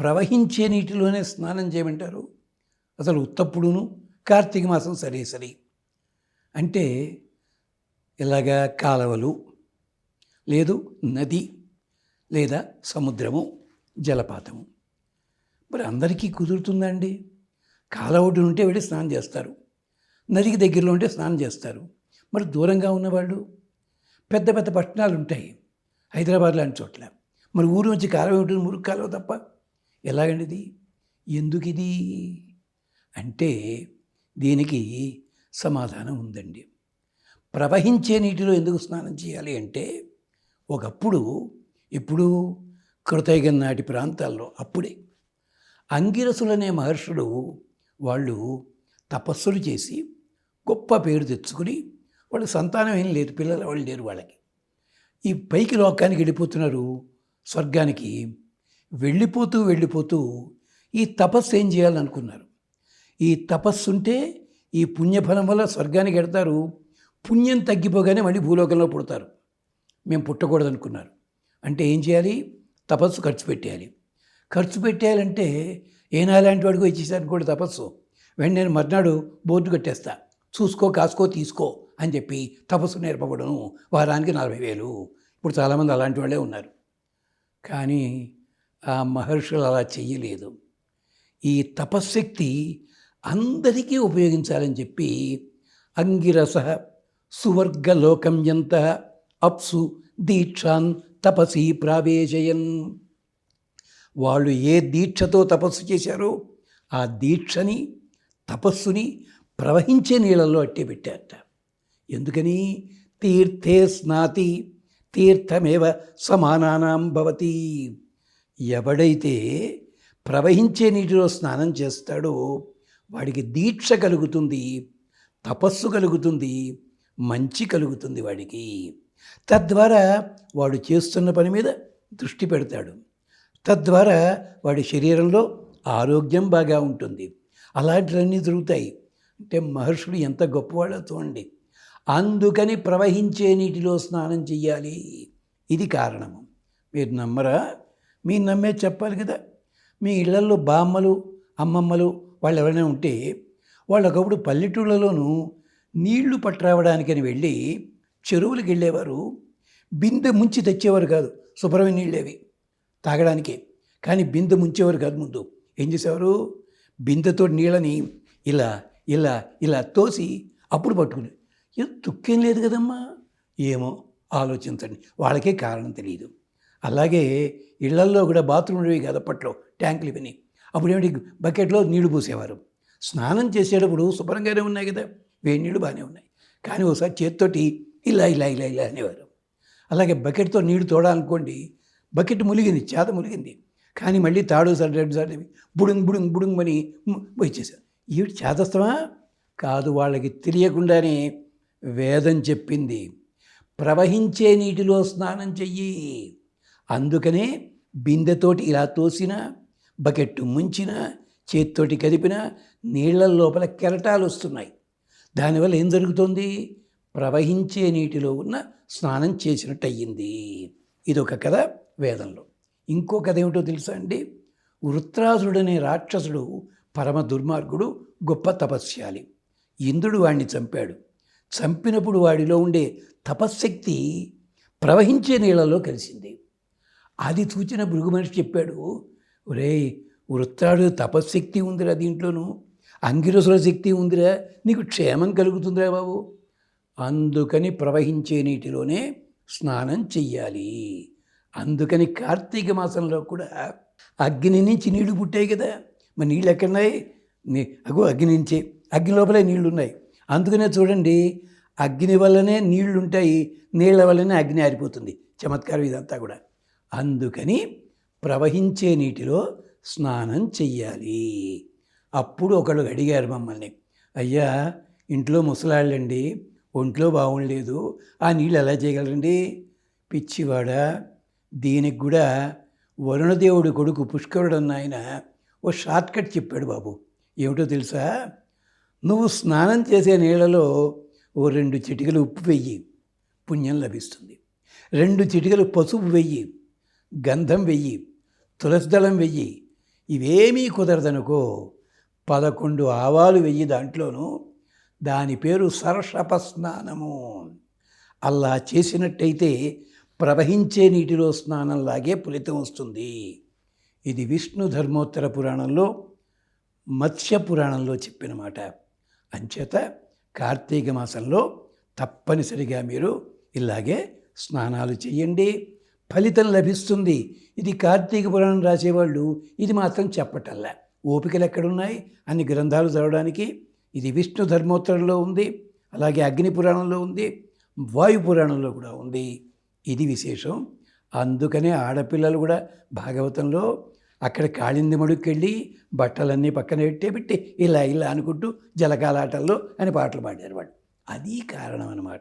ప్రవహించే నీటిలోనే స్నానం చేయమంటారు. అసలు ఉత్తప్పుడును కార్తీక మాసం సరే సరి. అంటే ఇలాగా కాలవలు లేదు నది లేదా సముద్రము జలపాతము. మరి అందరికీ కుదురుతుందండి. కాలవటి ఉంటే వెళ్ళి స్నానం చేస్తారు. నదికి దగ్గరలో ఉంటే స్నానం చేస్తారు. మరి దూరంగా ఉన్నవాళ్ళు? పెద్ద పెద్ద పట్టణాలు ఉంటాయి హైదరాబాద్ లాంటి చోట్ల. మరి ఊరు నుంచి కాలువ ఉంటుంది మురుగు కాలువ తప్ప ఎలాగండి ఇది ఎందుకు ఇది అంటే దీనికి సమాధానం ఉందండి. ప్రవహించే నీటిలో ఎందుకు స్నానం చేయాలి అంటే ఒకప్పుడు ఇప్పుడు కృతయుగం నాటి ప్రాంతాల్లో అప్పుడే అంగిరసులనే మహర్షులు వాళ్ళు తపస్సులు చేసి గొప్ప పేరు తెచ్చుకుని వాళ్ళు సంతానం ఏం లేదు పిల్లలు వాళ్ళు లేరు వాళ్ళకి. ఈ పైకి లోకానికి వెళ్ళిపోతున్నారు స్వర్గానికి వెళ్ళిపోతూ వెళ్ళిపోతూ ఈ తపస్సు ఏం చేయాలనుకున్నారు? ఈ తపస్సు ఉంటే ఈ పుణ్యఫలం వల్ల స్వర్గానికి ఎడతారు పుణ్యం తగ్గిపోగానే మళ్ళీ భూలోకంలో పుడతారు. మేము పుట్టకూడదనుకున్నారు. అంటే ఏం చేయాలి? తపస్సు ఖర్చు పెట్టేయాలి. ఖర్చు పెట్టేయాలంటే ఏనాలాంటి వాడికి ఇచ్చేసారు కూడా తపస్సు. వెంటనే మర్నాడు బోర్డు కట్టేస్తా. చూసుకో కాసుకో తీసుకో అని చెప్పి తపస్సు నేర్పబడను. వారానికి నలభై వేలు. ఇప్పుడు చాలామంది అలాంటి వాళ్ళే ఉన్నారు. కానీ ఆ మహర్షులు అలా చెయ్యలేదు. ఈ తపశ్శక్తి అందరికీ ఉపయోగించాలని చెప్పి అంగిరస సువర్గలోకం ఎంత అప్సు దీక్షాన్ తపసి ప్రావేశయన్. వాళ్ళు ఏ దీక్షతో తపస్సు చేశారో ఆ దీక్షని తపస్సుని ప్రవహించే నీళ్ళల్లో అట్టే పెట్టారట. ఎందుకని? తీర్థే స్నాతి తీర్థమేవ సమానానాం భవతి. ఎవడైతే ప్రవహించే నీటిలో స్నానం చేస్తాడో వాడికి దీక్ష కలుగుతుంది తపస్సు కలుగుతుంది మంచి కలుగుతుంది వాడికి. తద్వారా వాడు చేస్తున్న పని మీద దృష్టి పెడతాడు. తద్వారా వాడి శరీరంలో ఆరోగ్యం బాగా ఉంటుంది. అలాంటివన్నీ జరుగుతాయి. అంటే మహర్షులు ఎంత గొప్పవాళ్ళో చూడండి. అందుకని ప్రవహించే నీటిలో స్నానం చెయ్యాలి. ఇది కారణము. మీరు నమ్మరా? మీరు నమ్మే చెప్పాలి కదా. మీ ఇళ్ళలో బామ్మలు అమ్మమ్మలు వాళ్ళు ఎవరైనా ఉంటే వాళ్ళు ఒకప్పుడు పల్లెటూళ్ళలోనూ నీళ్ళు పట్టరావడానికని వెళ్ళి చెరువులకు వెళ్ళేవారు. బిందె ముంచి తెచ్చేవారు కాదు శుభ్రమైన నీళ్ళేవి. తాగడానికే. కానీ బిందె ముంచేవారు కాదు ముందు. ఏం చేసేవారు? బిందెతో నీళ్ళని ఇలా ఇలా ఇలా తోసి అప్పుడు పట్టుకుని ఏం తుక్కేం లేదు కదమ్మా. ఏమో ఆలోచించండి. వాళ్ళకే కారణం తెలియదు అలాగే ఇళ్ళల్లో కూడా బాత్రూమ్ ఉండేవి కదా అప్పట్లో ట్యాంకులు ఇవన్నీ. అప్పుడు ఏమిటి? బకెట్లో నీళ్ళు పూసేవారు. స్నానం చేసేటప్పుడు శుభ్రంగానే ఉన్నాయి కదా వేడి నీళ్ళు బాగానే ఉన్నాయి. కానీ ఒకసారి చేత్తోటి ఇలా ఇలా ఇలా ఇలా అనేవారు. అలాగే బకెట్తో నీళ్ళు తోడాలనుకోండి బకెట్ ములిగింది చేత ములిగింది. కానీ మళ్ళీ తాడు సార్ రెండు సార్లు బుడుంగ్ బుడుంగ్ బుడుంగ్ అని వచ్చేసారు ఏమిటి చేతస్తమా? కాదు వాళ్ళకి తెలియకుండానే వేదం చెప్పింది ప్రవహించే నీటిలో స్నానం చెయ్యి. అందుకనే బిందెతోటి ఇలా తోసిన బకెట్టు ముంచిన చేత్తోటి కదిపిన నీళ్ళ లోపల కెరటాలు వస్తున్నాయి. దానివల్ల ఏం జరుగుతుంది? ప్రవహించే నీటిలో ఉన్న స్నానం చేసినట్టు అయ్యింది ఇది ఒక కథ వేదంలో. ఇంకో కథ ఏమిటో తెలుసా అండి? వృత్రాసుడనే రాక్షసుడు పరమ దుర్మార్గుడు గొప్ప తపస్యాలి ఇంద్రుడు వాడిని చంపాడు. చంపినప్పుడు వాడిలో ఉండే తపశ్శక్తి ప్రవహించే నీళ్ళలో కలిసింది. అది చూచిన భృగు మనిషి చెప్పాడు ఒరేయ్ వృత్రాడు తపశ్శక్తి ఉందిరా దీంట్లోనూ. అంగిరసుల శక్తి ఉందిరా. నీకు క్షేమం కలుగుతుందిరా బాబు. అందుకని ప్రవహించే నీటిలోనే స్నానం చెయ్యాలి. అందుకని కార్తీక మాసంలో కూడా అగ్ని నుంచి నీళ్ళు పుట్టాయి కదా. మరి నీళ్ళు ఎక్కడున్నాయి? నీ అగో అగ్ని నుంచే. అగ్ని లోపలే నీళ్ళు ఉన్నాయి అందుకనే చూడండి అగ్ని వల్లనే నీళ్ళు ఉంటాయి నీళ్ళ వల్లనే అగ్ని ఆరిపోతుంది. చమత్కారం ఇదంతా కూడా. అందుకని ప్రవహించే నీటిలో స్నానం చెయ్యాలి. అప్పుడు ఒకళ్ళు అడిగారు మమ్మల్ని అయ్యా ఇంట్లో ముసలాళ్ళండి ఒంట్లో బాగుండలేదు ఆ నీళ్ళు ఎలా చేయగలరండి? పిచ్చివాడ దీనికి కూడా వరుణదేవుడి కొడుకు పుష్కరుడు అన్న ఆయన ఓ షార్ట్ కట్ చెప్పాడు బాబు. ఏమిటో తెలుసా? నువ్వు స్నానం చేసే నీళ్ళలో ఓ రెండు చిటికలు ఉప్పు వెయ్యి పుణ్యం లభిస్తుంది. రెండు చిటికలు పసుపు వెయ్యి గంధం వెయ్యి తులసి దళం వెయ్యి ఇవేమీ కుదరదనుకో పదకొండు ఆవాలు వెయ్యి దాంట్లోనూ దాని పేరు సరషప స్నానము అలా చేసినట్టయితే ప్రవహించే నీటిలో స్నానంలాగే ఫలితం వస్తుంది. ఇది విష్ణు ధర్మోత్తర పురాణంలో మత్స్య పురాణంలో చెప్పిన మాట అంచేత కార్తీక మాసంలో తప్పనిసరిగా మీరు ఇలాగే స్నానాలు చేయండి. ఫలితం లభిస్తుంది. ఇది కార్తీక పురాణం రాసేవాళ్ళు ఇది మాత్రం చెప్పటల్లా. ఓపికలు ఎక్కడున్నాయి? అన్ని గ్రంథాలు చదవడానికి. ఇది విష్ణు ధర్మోత్తరంలో ఉంది. అలాగే అగ్ని పురాణంలో ఉంది. వాయు పురాణంలో కూడా ఉంది. ఇది విశేషం. అందుకనే ఆడపిల్లలు కూడా భాగవతంలో అక్కడ కాళింది మడుక్కెళ్ళి బట్టలన్నీ పక్కన పెట్టే పెట్టి ఇలా ఇలా అనుకుంటూ జలకాలాటల్లో అని పాటలు పాడారు వాళ్ళు. అది కారణం అన్నమాట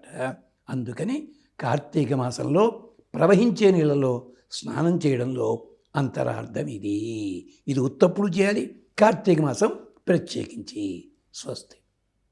అందుకని కార్తీక మాసంలో ప్రవహించే నీళ్ళలో స్నానం చేయడంలో అంతరార్థం ఇది. ఇది ఉత్తప్పుడు చేయాలి కార్తీక మాసం ప్రత్యేకించి స్వస్తి.